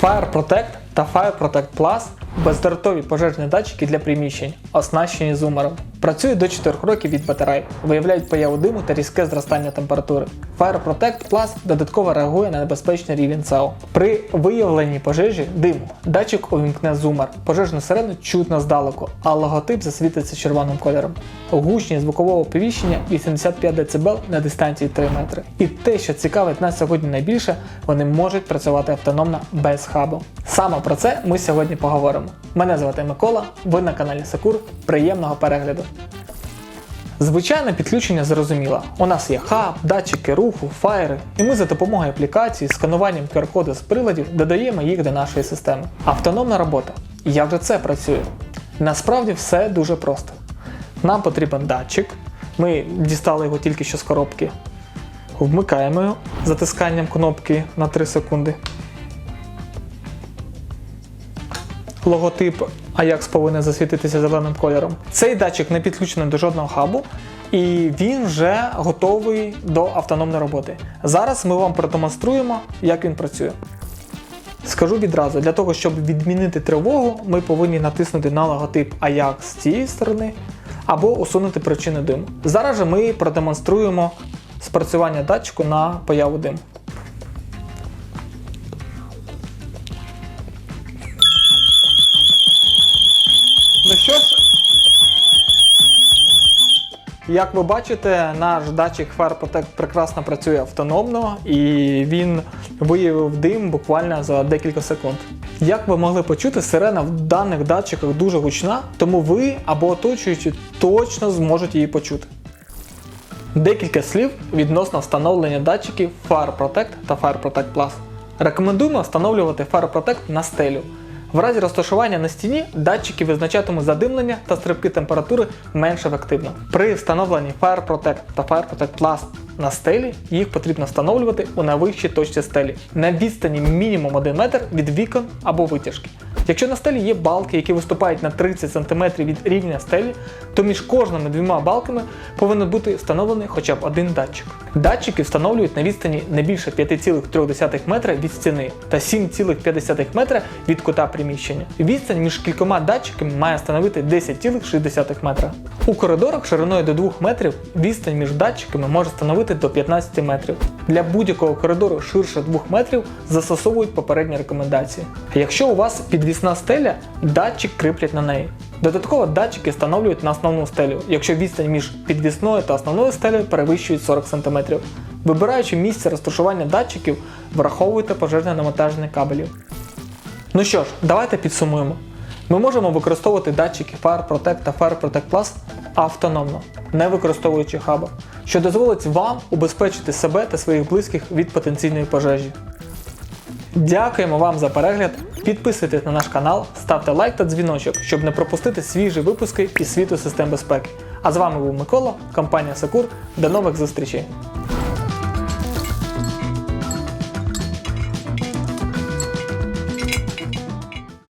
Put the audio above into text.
Fire Protect та Fire Protect Plus бездротові пожежні датчики для приміщень, оснащені зумером. Працюють до 4 років від батарей, виявляють появу диму та різке зростання температури. Fire Protect Plus додатково реагує на небезпечний рівень САУ. При виявленні пожежі диму датчик увімкне зумер. Пожежну сирену чутно здалеку, а логотип засвітиться червоним кольором. Гучність звукового оповіщення 85 дБ на дистанції 3 метри. І те, що цікавить нас сьогодні найбільше, вони можуть працювати автономно без хабу. Саме про це ми сьогодні поговоримо. Мене звати Микола, ви на каналі Сакур. Приємного перегляду! Звичайне підключення зрозуміло. У нас є хаб, датчики руху, фаєри, і ми за допомогою аплікації, скануванням QR-коду з приладів додаємо їх до нашої системи. Автономна робота. Як же це працює? Насправді все дуже просто. Нам потрібен датчик. Ми дістали його тільки що з коробки. Вмикаємо його затисканням кнопки на 3 секунди. Логотип Ajax повинен засвітитися зеленим кольором. Цей датчик не підключений до жодного хабу, і він вже готовий до автономної роботи. Зараз ми вам продемонструємо, як він працює. Скажу відразу, для того, щоб відмінити тривогу, ми повинні натиснути на логотип Ajax з цієї сторони або усунути причину диму. Зараз же ми продемонструємо спрацювання датчику на появу диму. Ну що ж, як ви бачите, наш датчик Fire Protect прекрасно працює автономно і він виявив дим буквально за декілька секунд. Як ви могли почути, сирена в даних датчиках дуже гучна, тому ви або оточуючі точно зможуть її почути. Декілька слів відносно встановлення датчиків Fire Protect та Fire Protect Plus. Рекомендуємо встановлювати Fire Protect на стелю. В разі розташування на стіні датчики визначатимуть задимлення та стрибки температури менш ефективно. При встановленні Fire Protect та Fire Protect Plus на стелі їх потрібно встановлювати у найвищій точці стелі на відстані мінімум 1 метр від вікон або витяжки. Якщо на стелі є балки, які виступають на 30 см від рівня стелі, то між кожними двома балками повинен бути встановлений хоча б один датчик. Датчики встановлюють на відстані не більше 5,3 метра від стіни та 7,5 метра від кута приміщення. Відстань між кількома датчиками має становити 10,6 метра. У коридорах шириною до 2 метрів відстань між датчиками може становити до 15 метрів. Для будь-якого коридору ширше 2 метрів застосовують попередні рекомендації. Якщо у вас підвісна стеля, датчик кріплять на неї. Додатково датчики встановлюють на основну стелю, якщо відстань між підвісною та основною стелею перевищує 40 см. Вибираючи місце розташування датчиків, враховуйте пожежне навантаження кабелів. Ну що ж, давайте підсумуємо. Ми можемо використовувати датчики Fire Protect та Fire Protect Plus автономно, не використовуючи хаба, що дозволить вам убезпечити себе та своїх близьких від потенційної пожежі. Дякуємо вам за перегляд. Підписуйтесь на наш канал, ставте лайк та дзвіночок, щоб не пропустити свіжі випуски із світу систем безпеки. А з вами був Микола, компанія Сакур. До нових зустрічей!